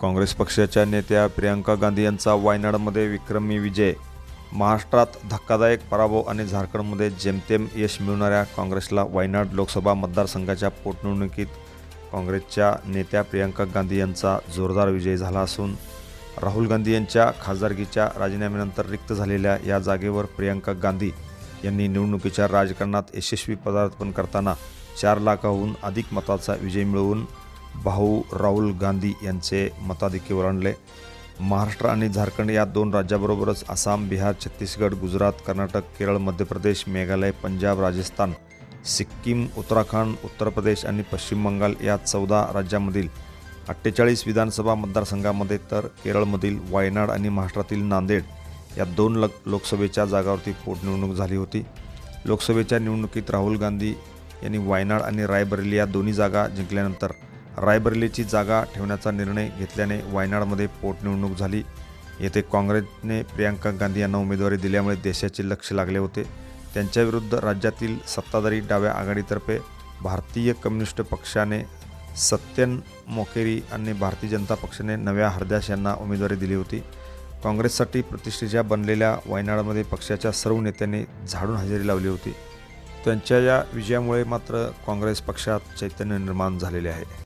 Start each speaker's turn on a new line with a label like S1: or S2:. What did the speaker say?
S1: काँग्रेस पक्षाच्या नेत्या प्रियांका गांधी यांचा वायनाडमध्ये विक्रमी विजय. महाराष्ट्रात धक्कादायक पराभव आणि झारखंडमध्ये जेमतेम यश मिळवणाऱ्या काँग्रेसला वायनाड लोकसभा मतदारसंघाच्या पोटनिवडणुकीत काँग्रेसच्या नेत्या प्रियांका गांधी यांचा जोरदार विजय झाला असून राहुल गांधी यांच्या खासदारकीच्या राजीनाम्यानंतर रिक्त झालेल्या या जागेवर प्रियांका गांधी यांनी निवडणुकीच्या राजकारणात यशस्वी पदार्पण करताना चार लाखाहून अधिक मताचा विजय मिळवून भाऊ राहुल गांधी यांचे मताधिक्य ओलांडले महाराष्ट्र आणि झारखंड या दोन राज्याबरोबरच आसाम बिहार छत्तीसगड गुजरात कर्नाटक केरळ मध्य प्रदेश मेघालय पंजाब राजस्थान सिक्कीम उत्तराखंड उत्तर प्रदेश आणि पश्चिम बंगाल या चौदा राज्यामधील अठ्ठेचाळीस विधानसभा मतदारसंघामध्ये तर केरळमधील वायनाड आणि महाराष्ट्रातील नांदेड या दोन लक लोकसभेच्या जागावरती पोटनिवडणूक झाली होती. लोकसभेच्या निवडणुकीत राहुल गांधी यांनी वायनाड आणि रायबरेली या दोन्ही जागा जिंकल्यानंतर रायबरेलीची जागा ठेवण्याचा निर्णय घेतल्याने वायनाडमध्ये पोटनिवडणूक झाली. येथे काँग्रेसने प्रियांका गांधी यांना उमेदवारी दिल्यामुळे देशाचे लक्ष लागले होते. त्यांच्याविरुद्ध राज्यातील सत्ताधारी डाव्या आघाडीतर्फे भारतीय कम्युनिस्ट पक्षाने सत्यन मोकेरी आणि भारतीय जनता पक्षाने नव्या हरदास यांना उमेदवारी दिली होती. काँग्रेससाठी प्रतिष्ठेच्या बनलेल्या वायनाडमध्ये पक्षाच्या सर्व नेत्यांनी झाडून हजेरी लावली होती. त्यांच्या या विजयामुळे मात्र काँग्रेस पक्षात चैतन्य निर्माण झालेले आहे.